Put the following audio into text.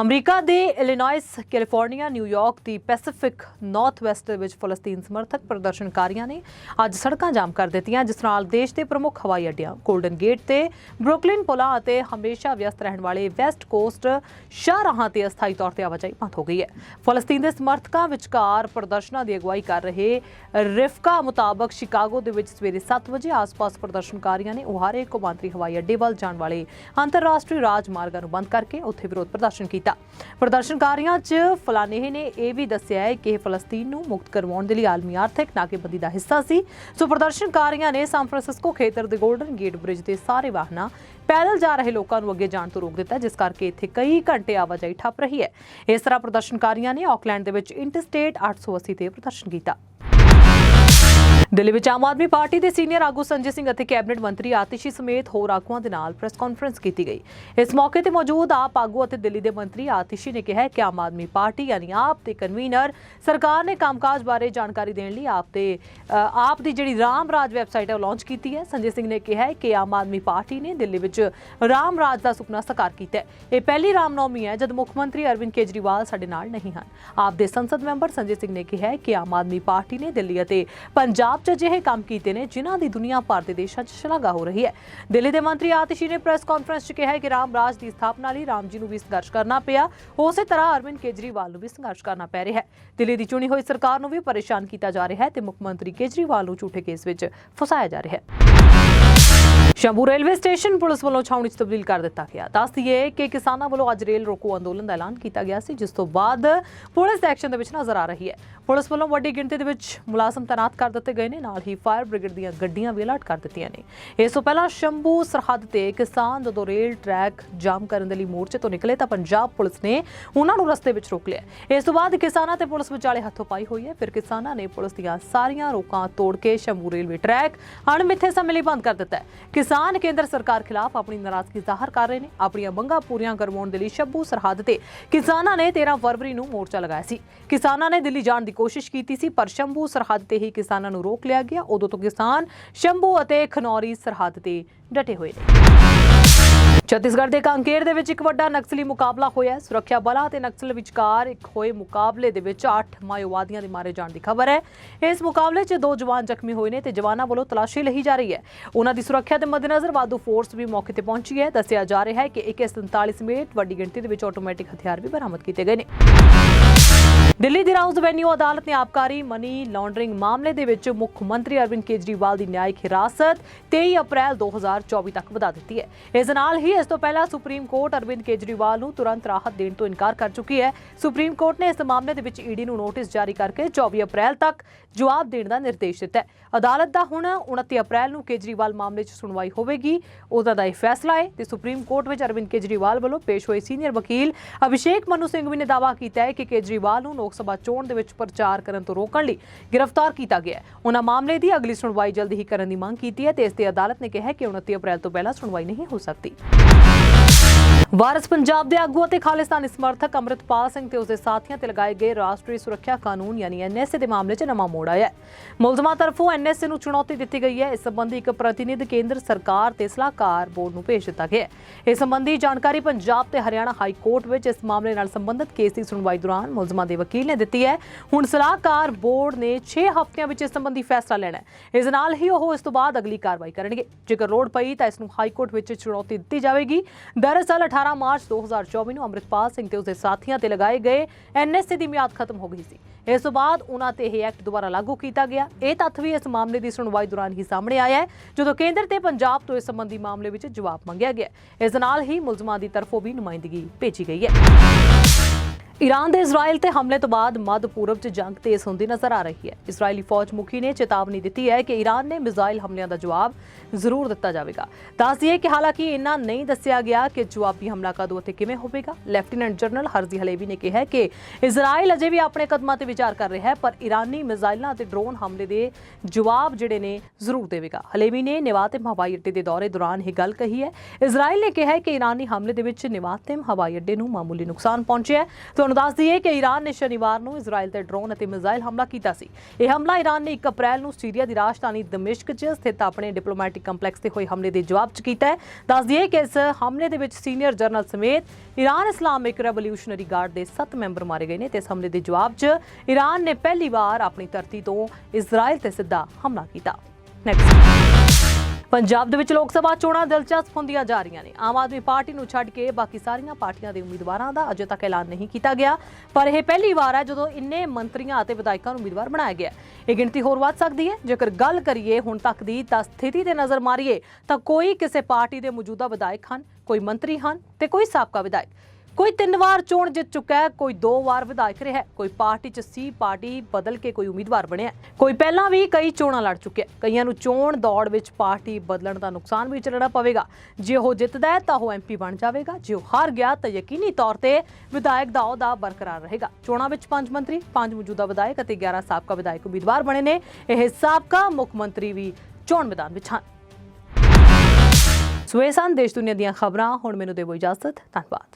America ਦੇ Illinois, California New York ਦੀ Pacific north west ਦੇ ਵਿੱਚ ਫਲਸਤੀਨ ਸਮਰਥਕ ਪ੍ਰਦਰਸ਼ਨਕਾਰੀਆਂ ਨੇ ਅੱਜ ਸੜਕਾਂ ਜਾਮ ਕਰ ਦਿੱਤੀਆਂ, ਜਿਸ ਨਾਲ ਦੇਸ਼ ਦੇ ਪ੍ਰਮੁੱਖ ਹਵਾਈ ਅੱਡਿਆਂ, ਗੋਲਡਨ ਗੇਟ ਤੇ ਬਰੁਕਲਿਨ ਪੁਲਾਂ ਅਤੇ ਹਮੇਸ਼ਾ ਵਿਅਸਤ ਰਹਿਣ ਵਾਲੇ ਵੈਸਟ ਕੋਸਟ ਸ਼ਾਹਰਾਹਾਂ ਤੇ ਅਸਥਾਈ ਤੌਰ ਤੇ ਆਵਾਜਾਈ ਬੰਦ ਹੋ ਗਈ ਹੈ। ਫਲਸਤੀਨ ਦੇ ਸਮਰਥਕਾਂ ਵਿਚਕਾਰ ਪ੍ਰਦਰਸ਼ਨਾਂ ਦੀ ਅਗਵਾਈ ਕਰ ਰਹੇ ਰਿਫਕਾ ਮੁਤਾਬਕ ਸ਼ਿਕਾਗੋ ਦੇ ਵਿੱਚ ਸਵੇਰੇ 7 ਵਜੇ ਆਸ-ਪਾਸ ਪ੍ਰਦਰਸ਼ਨਕਾਰੀਆਂ ਨੇ ਉਹਾਰੇ ਕੌਮਾਂਤਰੀ ਹਵਾਈ ਅੱਡੇ ਵੱਲ ਜਾਣ ਵਾਲੇ ਅੰਤਰਰਾਸ਼ਟਰੀ ਰਾਜਮਾਰਗਾਂ ਨੂੰ ਬੰਦ ਕਰਕੇ ਉੱਥੇ ਵਿਰੋਧ ਪ੍ਰਦਰਸ਼ਨ ਕੀਤਾ। ਪ੍ਰਦਰਸ਼ਨਕਾਰੀਆਂ 'ਚ ਫਲਾਨੇਹ ਨੇ ਇਹ ਵੀ ਦੱਸਿਆ ਹੈ ਕਿ ਇਹ ਫਲਸਤੀਨ ਨੂੰ ਮੁਕਤ ਕਰਵਾਉਣ ਦੇ ਲਈ ਆਲਮੀ ਆਰਥਿਕ ਨਾਕੇਬੰਦੀ ਦਾ ਹਿੱਸਾ ਸੀ। ਸੋ ਪ੍ਰਦਰਸ਼ਨਕਾਰੀਆਂ ਨੇ ਸਾਨ ਫਰਾਂਸਿਸਕੋ ਖੇਤਰ ਦੇ ਗੋਲਡਨ ਗੇਟ ਬ੍ਰਿਜ ਦੇ ਸਾਰੇ ਵਾਹਨਾਂ ਪੈਦਲ ਜਾ ਰਹੇ ਲੋਕਾਂ ਨੂੰ ਅੱਗੇ ਜਾਣ ਤੋਂ ਰੋਕ ਦਿੱਤਾ, ਜਿਸ ਕਰਕੇ ਇੱਥੇ ਕਈ ਘੰਟੇ ਆਵਾਜਾਈ ਠੱਪ ਰਹੀ ਹੈ। ਇਸ ਤਰ੍ਹਾਂ ਪ੍ਰਦਰਸ਼ਨਕਾਰੀਆਂ ਨੇ ਆਕਲੈਂਡ ਦੇ ਵਿੱਚ ਇੰਟਰਸਟੇਟ 880 ਤੇ ਪ੍ਰਦਰਸ਼ਨ ਕੀਤਾ। ਦਿੱਲੀ ਵਿੱਚ ਆਮ ਆਦਮੀ ਪਾਰਟੀ ਦੇ ਸੀਨੀਅਰ ਆਗੂ ਸੰਜੇ ਸਿੰਘ ਅਤੇ ਕੈਬਨਿਟ ਮੰਤਰੀ ਆਤਿਸ਼ੀ ਸਮੇਤ ਹੋਰ ਆਗੂਆਂ ਦੇ ਨਾਲ ਪ੍ਰੈਸ ਕਾਨਫਰੰਸ ਕੀਤੀ ਗਈ। ਇਸ ਮੌਕੇ ਤੇ ਮੌਜੂਦ ਆਪ ਆਗੂ ਅਤੇ ਦਿੱਲੀ ਦੇ ਮੰਤਰੀ ਆਤਿਸ਼ੀ ਨੇ ਕਿਹਾ ਕਿ ਆਮ ਆਦਮੀ ਪਾਰਟੀ ਯਾਨੀ ਆਪ ਦੇ ਕਨਵੀਨਰ ਸਰਕਾਰ ਨੇ ਕੰਮਕਾਜ ਬਾਰੇ ਜਾਣਕਾਰੀ ਦੇਣ ਲਈ ਆਪ ਤੇ ਆਪ ਦੀ ਜਿਹੜੀ ਰਾਮ ਰਾਜ ਵੈਬਸਾਈਟ ਹੈ ਉਹ ਲਾਂਚ ਕੀਤੀ ਹੈ। ਸੰਜੇ ਸਿੰਘ ਨੇ ਕਿਹਾ ਕਿ ਆਮ ਆਦਮੀ ਪਾਰਟੀ ਨੇ ਦਿੱਲੀ ਵਿੱਚ ਰਾਮ ਰਾਜ ਦਾ ਸੁਪਨਾ ਸਾਕਾਰ ਕੀਤਾ ਹੈ। ਇਹ ਪਹਿਲੀ ਰਾਮਨੌਮੀ ਹੈ ਜਦ ਮੁੱਖ ਮੰਤਰੀ ਅਰਵਿੰਦ ਕੇਜਰੀਵਾਲ ਸਾਡੇ ਨਾਲ ਨਹੀਂ ਹਨ। ਆਪ ਦੇ ਸੰਸਦ ਮੈਂਬਰ ਸੰਜੇ ਸਿੰਘ ਨੇ ਕਿਹਾ ਕਿ ਆਮ ਆਦਮੀ ਪਾਰਟੀ ਨੇ ਦਿੱਲੀ ਅਤੇ ਪੰਜਾਬ 'ਚ ਅਜਿਹੇ ਕੰਮ ਕੀਤੇ ਨੇ ਜਿਨ੍ਹਾਂ ਦੀ ਦੁਨੀਆ ਭਰ ਦੇ ਦੇਸ਼ਾਂ 'ਚ ਸ਼ਲਾਘਾ ਹੋ ਰਹੀ ਹੈ। ਦਿੱਲੀ ਦੇ ਮੰਤਰੀ ਆਤਿਸ਼ੀ ਨੇ ਪ੍ਰੈਸ ਕਾਨਫਰੰਸ 'ਚ ਕਿਹਾ ਕਿ ਰਾਮ ਰਾਜ ਦੀ ਸਥਾਪਨਾ ਲਈ ਰਾਮ ਜੀ ਨੂੰ ਵੀ ਸੰਘਰਸ਼ ਕਰਨਾ ਪਿਆ। ਉਸੇ ਤਰ੍ਹਾਂ ਅਰਵਿੰਦ ਕੇਜਰੀਵਾਲ ਨੂੰ ਵੀ ਸੰਘਰਸ਼ ਕਰਨਾ ਪੈ ਰਿਹਾ ਹੈ। ਦਿੱਲੀ ਦੀ ਚੁਣੀ ਹੋਈ ਸਰਕਾਰ ਨੂੰ ਵੀ ਪਰੇਸ਼ਾਨ ਕੀਤਾ ਜਾ ਰਿਹਾ ਹੈ ਤੇ ਮੁੱਖ ਮੰਤਰੀ ਕੇਜਰੀਵਾਲ ਨੂੰ ਝੂਠੇ ਕੇਸ ਵਿੱਚ ਫਸਾਇਆ ਜਾ ਰਿਹਾ ਹੈ। ਸ਼ੰਭੂ ਰੇਲਵੇ ਸਟੇਸ਼ਨ ਪੁਲਿਸ ਵੱਲੋਂ ਛਾਉਣੀ 'ਚ ਤਬਦੀਲ ਕਰ ਦਿੱਤਾ ਗਿਆ। ਦੱਸ ਦਈਏ ਕਿ ਕਿਸਾਨਾਂ ਵੱਲੋਂ ਅੱਜ ਰੇਲ ਰੋਕੋ ਅੰਦੋਲਨ ਦਾ ਐਲਾਨ ਕੀਤਾ ਗਿਆ ਸੀ, ਜਿਸ ਤੋਂ ਬਾਅਦ ਪੁਲਿਸ ਐਕਸ਼ਨ ਦੇ ਵਿੱਚ ਨਜ਼ਰ ਆ ਰਹੀ ਹੈ। ਪੁਲਿਸ ਵੱਲੋਂ ਵੱਡੀ ਗਿਣਤੀ ਦੇ ਵਿੱਚ ਮੁਲਾਜ਼ਮ ਤਾਇਨਾਤ ਕਰ ਦਿੱਤੇ ਗਏ ਨੇ, ਨਾਲ ਹੀ ਫਾਇਰ ਬ੍ਰਿਗੇਡ ਦੀਆਂ ਗੱਡੀਆਂ ਵੀ ਅਲਰਟ ਕਰ ਦਿੱਤੀਆਂ ਨੇ। ਇਸ ਤੋਂ ਪਹਿਲਾਂ ਸ਼ੰਭੂ ਸਰਹੱਦ ਤੇ ਕਿਸਾਨ ਜਦੋਂ ਰੇਲ ਟਰੈਕ ਜਾਮ ਕਰਨ ਦੇ ਲਈ ਮੋਰਚੇ ਤੋਂ ਨਿਕਲੇ, ਤਾਂ ਪੰਜਾਬ ਪੁਲਿਸ ਨੇ ਉਹਨਾਂ ਨੂੰ ਰਸਤੇ ਵਿੱਚ ਰੋਕ ਲਿਆ। ਇਸ ਤੋਂ ਬਾਅਦ ਕਿਸਾਨਾਂ ਤੇ ਪੁਲਿਸ ਵਿਚਾਲੇ ਹੱਥੋਂ ਪਾਈ ਹੋਈ ਹੈ। ਫਿਰ ਕਿਸਾਨਾਂ ਨੇ ਪੁਲਿਸ ਦੀਆਂ ਸਾਰੀਆਂ ਰੋਕਾਂ ਤੋੜ ਕੇ ਸ਼ੰਭੂ ਰੇਲਵੇ ਟਰੈਕ ਅਣਮਿੱਥੇ ਸਮੇਂ ਲਈ ਬੰਦ ਕਰ ਦਿੱਤਾ ਹੈ। ਕਿਸਾਨ ਕੇਂਦਰ ਸਰਕਾਰ ਖਿਲਾਫ ਆਪਣੀ ਨਾਰਾਜ਼ਗੀ ਜ਼ਾਹਰ ਕਰ ਰਹੇ ਨੇ। ਆਪਣੀਆਂ ਮੰਗਾਂ ਪੂਰੀਆਂ ਕਰਵਾਉਣ ਦੇ ਲਈ ਸ਼ੰਭੂ ਸਰਹੱਦ ਤੇ ਕਿਸਾਨਾਂ ਨੇ 13 ਫਰਵਰੀ ਨੂੰ ਮੋਰਚਾ ਲਗਾਇਆ ਸੀ। ਕਿਸਾਨਾਂ ਨੇ ਦਿੱਲੀ ਜਾਣ ਦੀ ਕੋਸ਼ਿਸ਼ ਕੀਤੀ ਸੀ, ਪਰ ਸ਼ੰਭੂ ਸਰਹੱਦ ਤੇ ਹੀ ਕਿਸਾਨਾਂ ਨੂੰ ਰੋਕ ਲਿਆ ਗਿਆ। ਉਦੋਂ ਤੋਂ ਕਿਸਾਨ ਸ਼ੰਭੂ ਅਤੇ ਖਨੌਰੀ ਸਰਹੱਦ ਤੇ ਡਟੇ ਹੋਏ ਨੇ। ਛੱਤੀਸਗੜ੍ਹ ਦੇ ਕਾਂਕੇਰ ਦੇ ਵਿੱਚ ਇੱਕ ਵੱਡਾ ਨਕਸਲੀ ਮੁਕਾਬਲਾ ਹੋਇਆ ਹੈ। ਸੁਰੱਖਿਆ ਬਲਾਂ ਅਤੇ ਨਕਸਲ ਵਿਚਕਾਰ ਇੱਕ ਹੋਏ ਮੁਕਾਬਲੇ ਦੇ ਵਿੱਚ 8 ਮਾਓਵਾਦੀਆਂ ਦੇ ਮਾਰੇ ਜਾਣ ਦੀ ਖਬਰ ਹੈ। ਇਸ ਮੁਕਾਬਲੇ 'ਚ ਦੋ ਜਵਾਨ ਜ਼ਖਮੀ ਹੋਏ ਨੇ ਤੇ ਜਵਾਨਾਂ ਵੱਲੋਂ ਤਲਾਸ਼ੀ ਲਈ ਜਾ ਰਹੀ ਹੈ। ਉਹਨਾਂ ਦੀ ਸੁਰੱਖਿਆ ਦੇ ਮੱਦੇਨਜ਼ਰ ਵਾਧੂ ਫੋਰਸ ਵੀ ਮੌਕੇ ਤੇ ਪਹੁੰਚੀ ਹੈ। ਦੱਸਿਆ ਜਾ ਰਿਹਾ ਹੈ ਕਿ AK47 ਸਮੇਤ ਵੱਡੀ ਗਿਣਤੀ ਦੇ ਵਿੱਚ ਆਟੋਮੈਟਿਕ ਹਥਿਆਰ ਵੀ ਬਰਾਮਦ ਕੀਤੇ ਗਏ ਨੇ। ਦਿੱਲੀ ਦੀ ਰਾਉਜ਼ ਵੈਨਿਊ ਅਦਾਲਤ ਨੇ ਆਬਕਾਰੀ ਮਨੀ ਲਾਂਡਰਿੰਗ ਮਾਮਲੇ ਦੇ ਵਿੱਚ ਮੁੱਖ ਮੰਤਰੀ ਅਰਵਿੰਦ ਕੇਜਰੀਵਾਲ ਦੀ ਨਿਆਇਕ ਹਿਰਾਸਤ 23 ਅਪ੍ਰੈਲ 2024 ਤੱਕ ਵਧਾ ਦਿੱਤੀ ਹੈ। ਇਸ ਨਾਲ ਹੀ ਇਸ ਤੋਂ ਪਹਿਲਾਂ ਸੁਪਰੀਮ ਕੋਰਟ ਅਰਵਿੰਦ ਕੇਜਰੀਵਾਲ ਨੂੰ ਤੁਰੰਤ ਰਾਹਤ ਦੇਣ ਤੋਂ ਇਨਕਾਰ ਕਰ ਚੁੱਕੀ ਹੈ। ਸੁਪਰੀਮ ਕੋਰਟ ਨੇ ਇਸ ਮਾਮਲੇ ਦੇ ਵਿੱਚ ਈਡੀ ਨੂੰ ਨੋਟਿਸ ਜਾਰੀ ਕਰਕੇ 24 ਅਪ੍ਰੈਲ ਤੱਕ ਜਵਾਬ ਦੇਣ ਦਾ ਨਿਰਦੇਸ਼ ਦਿੱਤਾ ਹੈ। ਅਦਾਲਤ ਦਾ ਹੁਣ 29 ਅਪ੍ਰੈਲ ਨੂੰ ਕੇਜਰੀਵਾਲ ਮਾਮਲੇ 'ਚ ਸੁਣਵਾਈ ਹੋਵੇਗੀ, ਉਹਦਾ ਦਾ ਇਹ ਫੈਸਲਾ ਹੈ ਤੇ ਸੁਪਰੀਮ ਕੋਰਟ ਵਿੱਚ ਅਰਵਿੰਦ ਕੇਜਰੀਵਾਲ ਵੱਲੋਂ ਪੇਸ਼ ਹੋਏ ਸੀਨੀਅਰ ਵਕੀਲ ਅਭਿਸ਼ੇਕ ਮਨੂ ਸਿੰਘ ਵੀ ਨੇ ਦਾਅਵਾ ਕੀਤਾ ਹੈ ਕਿ ਕੇਜਰੀਵਾਲ ਨੂੰ ਲੋਕ ਸਭਾ ਚੋਣ ਦੇ ਵਿੱਚ ਪ੍ਰਚਾਰ ਕਰਨ ਤੋਂ ਰੋਕਣ ਲਈ ਗ੍ਰਿਫਤਾਰ ਕੀਤਾ ਗਿਆ ਹੈ। ਉਹਨਾਂ ਮਾਮਲੇ ਦੀ ਅਗਲੀ ਸੁਣਵਾਈ ਜਲਦੀ ਹੀ ਕਰਨ ਦੀ ਮੰਗ ਕੀਤੀ ਹੈ ਤੇ ਇਸ ਤੇ ਅਦਾਲਤ ਨੇ ਕਿਹਾ ਕਿ 29 ਅਪ੍ਰੈਲ ਤੋਂ ਪਹਿਲਾਂ ਸੁਣਵਾਈ ਨਹੀਂ ਹੋ ਸਕਦੀ। ਵਾਰਸ ਪੰਜਾਬ ਦੇ ਆਗੂ ਅਤੇ ਖਾਲਿਸਤਾਨੀ ਸਮਰਥਕ ਅੰਮ੍ਰਿਤਪਾਲ ਸਿੰਘ ਤੇ ਉਸਦੇ ਸਾਥੀਆਂ ਤੇ ਲਗਾਏ ਗਏ ਰਾਸ਼ਟਰੀ ਸੁਰੱਖਿਆ ਕਾਨੂੰਨ ਯਾਨੀ ਐਨਐਸਏ ਦੇ ਮਾਮਲੇ 'ਚ ਨਵਾਂ ਮੋੜ ਆਇਆ ਹੈ। ਮੁਲਜ਼ਮਾਂ ਤਰਫੋਂ ਐਨਐਸਏ ਨੂੰ ਚੁਣੌਤੀ ਦਿੱਤੀ ਗਈ ਹੈ। ਇਸ ਸੰਬੰਧੀ ਇੱਕ ਪ੍ਰਤੀਨਿਧ ਕੇਂਦਰ ਸਰਕਾਰ ਤੇ ਸਲਾਹਕਾਰ ਬੋਰਡ ਨੂੰ ਭੇਜ ਦਿੱਤਾ ਗਿਆ ਹੈ। ਇਸ ਸੰਬੰਧੀ ਜਾਣਕਾਰੀ ਪੰਜਾਬ ਤੇ ਹਰਿਆਣਾ ਹਾਈ ਕੋਰਟ ਵਿੱਚ ਇਸ ਮਾਮਲੇ ਨਾਲ ਸੰਬੰਧਿਤ ਕੇਸ ਦੀ ਸੁਣਵਾਈ ਦੌਰਾਨ ਮੁਲਜ਼ਮਾਂ ਦੇ ਵਕੀਲ ਨੇ ਦਿੱਤੀ ਹੈ। ਹੁਣ ਸਲਾਹਕਾਰ ਬੋਰਡ ਨੇ 6 ਹਫ਼ਤਿਆਂ ਵਿੱਚ ਇਸ ਸੰਬੰਧੀ ਫੈਸਲਾ ਲੈਣਾ ਹੈ। ਇਸ ਨਾਲ ਹੀ ਉਹ ਇਸ ਤੋਂ ਬਾਅਦ ਅਗਲੀ ਕਾਰਵਾਈ ਕਰਨਗੇ। ਜੇਕਰ ਲੋੜ ਪਈ ਤਾਂ ਇਸ ਨੂੰ ਹਾਈ ਕੋਰਟ ਵਿੱਚ ਚੁਣੌਤੀ ਦਿੱਤੀ ਜਾਵੇਗੀ। ਦਰਅਸਲ 18 ਮਾਰਚ 2024 ਨੂੰ ਅੰਮ੍ਰਿਤਪਾਲ ਸਿੰਘ ਤੇ ਉਸਦੇ ਸਾਥੀਆਂ ਤੇ ਲਗਾਏ ਗਏ ਐਨਐਸਏ ਦੀ ਮਿਆਦ ਖਤਮ ਹੋ ਗਈ ਸੀ। ਇਸ ਤੋਂ ਬਾਅਦ ਉਹਨਾਂ ਤੇ ਇਹ ਐਕਟ ਦੁਬਾਰਾ ਲਾਗੂ ਕੀਤਾ ਗਿਆ। ਇਹ ਤੱਥ ਵੀ ਇਸ ਮਾਮਲੇ ਦੀ ਸੁਣਵਾਈ ਦੌਰਾਨ ਹੀ ਸਾਹਮਣੇ ਆਇਆ ਹੈ, ਜਦੋਂ ਕੇਂਦਰ ਤੇ ਪੰਜਾਬ ਤੋਂ ਇਸ ਸੰਬੰਧੀ ਮਾਮਲੇ ਵਿੱਚ ਜਵਾਬ ਮੰਗਿਆ ਗਿਆ ਇਸ ਨਾਲ ਹੀ ਮੁਲਜ਼ਮਾਂ ਦੀ ਤਰਫੋਂ ਵੀ ਨੁਮਾਇੰਦਗੀ ਭੇਜੀ ਗਈ ਹੈ। ਈਰਾਨ ਦੇ ਇਜ਼ਰਾਈਲ ਤੇ ਹਮਲੇ ਤੋਂ ਬਾਅਦ ਮੱਧ ਪੂਰਬ 'ਚ ਜੰਗ ਤੇਜ਼ ਹੁੰਦੀ ਨਜ਼ਰ ਆ ਰਹੀ ਹੈ। ਇਜ਼ਰਾਈਲੀ ਫੌਜ ਮੁਖੀ ਨੇ ਚੇਤਾਵਨੀ ਦਿੱਤੀ ਹੈ ਕਿ ਈਰਾਨ ਨੇ ਮਿਜ਼ਾਈਲ ਹਮਲਿਆਂ ਦਾ ਜਵਾਬ ਜ਼ਰੂਰ ਦਿੱਤਾ ਜਾਵੇਗਾ। ਦੱਸ ਦਈਏ ਕਿ ਹਾਲਾਂਕਿ ਇੰਨਾ ਨਹੀਂ ਦੱਸਿਆ ਗਿਆ ਕਿ ਜਵਾਬੀ ਹਮਲਾ ਕਦੋਂ ਅਤੇ ਕਿਵੇਂ ਹੋਵੇਗਾ। ਲੈਫਟੀਨੈਂਟ ਜਨਰਲ ਹਰਜ਼ੀ ਹਲੇਵੀ ਨੇ ਕਿਹਾ ਕਿ ਇਜ਼ਰਾਈਲ ਅਜੇ ਵੀ ਆਪਣੇ ਕਦਮਾਂ ਤੇ ਵਿਚਾਰ ਕਰ ਰਿਹਾ ਹੈ, ਪਰ ਈਰਾਨੀ ਮਿਜ਼ਾਈਲਾਂ ਅਤੇ ਡਰੋਨ ਹਮਲੇ ਦੇ ਜਵਾਬ ਜਿਹੜੇ ਨੇ ਜ਼ਰੂਰ ਦੇਵੇਗਾ। ਹਲੇਵੀ ਨੇ ਨਿਵਾਤਿਮ ਹਵਾਈ ਅੱਡੇ ਦੇ ਦੌਰੇ ਦੌਰਾਨ ਇਹ ਗੱਲ ਕਹੀ ਹੈ। ਇਜ਼ਰਾਈਲ ਨੇ ਕਿਹਾ ਕਿ ਈਰਾਨੀ ਹਮਲੇ ਦੇ ਵਿੱਚ ਨਿਵਾਤਿਮ ਹਵਾਈ ਅੱਡੇ ਨੂੰ ਮਾਮੂਲੀ ਨੁਕਸਾਨ ਪਹੁੰਚਿਆ ਹੈ। ਤੁਹਾਨੂੰ ਦੱਸ ਦਈਏ ਕਿ ਈਰਾਨ ਨੇ ਸ਼ਨੀਵਾਰ ਨੂੰ ਇਜ਼ਰਾਈਲ ਤੇ ਡਰੋਨ ਅਤੇ ਮਿਜ਼ਾਈਲ ਹਮਲਾ ਕੀਤਾ ਸੀ। ਇਹ ਹਮਲਾ ਈਰਾਨ ਨੇ 1 ਅਪ੍ਰੈਲ ਨੂੰ ਸੀਰੀਆ ਦੀ ਰਾਜਧਾਨੀ ਦਮਿਸ਼ਕ 'ਚ ਸਥਿਤ ਆਪਣੇ ਡਿਪਲੋਮੈਟਿਕ ਕੰਪਲੈਕਸ ਤੇ ਹੋਏ ਹਮਲੇ ਦੇ ਜਵਾਬ 'ਚ ਕੀਤਾ ਹੈ। ਦੱਸ ਦਈਏ ਕਿ ਇਸ ਹਮਲੇ ਦੇ ਵਿੱਚ ਸੀਨੀਅਰ ਜਨਰਲ ਸਮੇਤ ਈਰਾਨ ਇਸਲਾਮਿਕ ਰੈਵੋਲੂਸ਼ਨਰੀ ਗਾਰਡ ਦੇ 7 ਮੈਂਬਰ ਮਾਰੇ ਗਏ ਨੇ ਤੇ ਇਸ ਹਮਲੇ ਦੇ ਜਵਾਬ 'ਚ ਈਰਾਨ ਨੇ ਪਹਿਲੀ ਵਾਰ ਆਪਣੀ ਧਰਤੀ ਤੋਂ ਇਜ਼ਰਾਈਲ ਤੇ ਸਿੱਧਾ ਹਮਲਾ ਕੀਤਾ। ਨੈਕਸਟ ਪੰਜਾਬ ਦੇ ਵਿੱਚ ਲੋਕ ਸਭਾ ਚੋਣਾਂ ਦਿਲਚਸਪ ਹੁੰਦੀਆਂ ਜਾ ਰਹੀਆਂ ਨੇ। ਆਮ ਆਦਮੀ ਪਾਰਟੀ ਨੂੰ ਛੱਡ ਕੇ ਬਾਕੀ ਸਾਰੀਆਂ ਪਾਰਟੀਆਂ ਦੇ ਉਮੀਦਵਾਰਾਂ ਦਾ ਅਜੇ ਤੱਕ ਐਲਾਨ ਨਹੀਂ ਕੀਤਾ ਗਿਆ। ਪਰ ਇਹ ਪਹਿਲੀ ਵਾਰ ਹੈ ਜਦੋਂ ਇੰਨੇ ਮੰਤਰੀਆਂ ਅਤੇ ਵਿਧਾਇਕਾਂ ਨੂੰ ਉਮੀਦਵਾਰ ਬਣਾਇਆ ਗਿਆ ਇਹ ਗਿਣਤੀ ਹੋਰ ਵੱਧ ਸਕਦੀ ਹੈ। ਜੇਕਰ ਗੱਲ ਕਰੀਏ ਹੁਣ ਤੱਕ ਦੀ ਤਾਂ ਸਥਿਤੀ ਤੇ ਨਜ਼ਰ ਮਾਰੀਏ ਤਾਂ ਕੋਈ ਕਿਸੇ ਪਾਰਟੀ ਦੇ ਮੌਜੂਦਾ ਵਿਧਾਇਕ ਹਨ, ਕੋਈ ਮੰਤਰੀ ਹਨ ਤੇ ਕੋਈ ਸਾਬਕਾ ਵਿਧਾਇਕ। ਕੋਈ ਤਿੰਨ ਵਾਰ ਚੋਣ ਜਿੱਤ ਚੁੱਕਾ ਹੈ, ਕੋਈ ਦੋ ਵਾਰ ਵਿਧਾਇਕ ਰਿਹਾ ਕੋਈ ਪਾਰਟੀ ਚ ਸੀ, ਪਾਰਟੀ ਬਦਲ ਕੇ ਕੋਈ ਉਮੀਦਵਾਰ ਬਣਿਆ ਕੋਈ ਪਹਿਲਾਂ ਵੀ ਕਈ ਚੋਣਾਂ ਲੜ ਚੁੱਕਿਆ ਕਈਆਂ ਨੂੰ ਚੋਣ ਦੌੜ ਵਿੱਚ ਪਾਰਟੀ ਬਦਲਣ ਦਾ ਨੁਕਸਾਨ ਵੀ ਝੱਲਣਾ ਪਵੇਗਾ। ਜੇ ਉਹ ਜਿੱਤਦਾ ਹੈ, ਤਾਂ ਉਹ ਐਮਪੀ ਬਣ ਜਾਵੇਗਾ। ਜੇ ਉਹ ਹਾਰ ਗਿਆ, ਤਾਂ ਯਕੀਨੀ ਤੌਰ ਤੇ ਵਿਧਾਇਕ ਦਾ ਅਹੁਦਾ ਬਰਕਰਾਰ ਰਹੇਗਾ। ਚੋਣਾਂ ਵਿੱਚ ਪੰਜ ਮੰਤਰੀ, ਪੰਜ ਮੌਜੂਦਾ ਵਿਧਾਇਕ ਅਤੇ 11 ਸਾਬਕਾ ਵਿਧਾਇਕ ਉਮੀਦਵਾਰ ਬਣੇ ਨੇ। ਇਹ ਸਾਬਕਾ ਮੁੱਖ ਮੰਤਰੀ ਵੀ ਚੋਣ ਮੈਦਾਨ ਵਿੱਚ ਹਨ। ਸੋ ਸਨ ਦੇਸ਼ ਦੁਨੀਆ ਦੀਆਂ ਖਬਰਾਂ। ਹੁਣ ਮੈਨੂੰ ਦੇਵੋ ਇਜਾਜ਼ਤ। ਧੰਨਵਾਦ।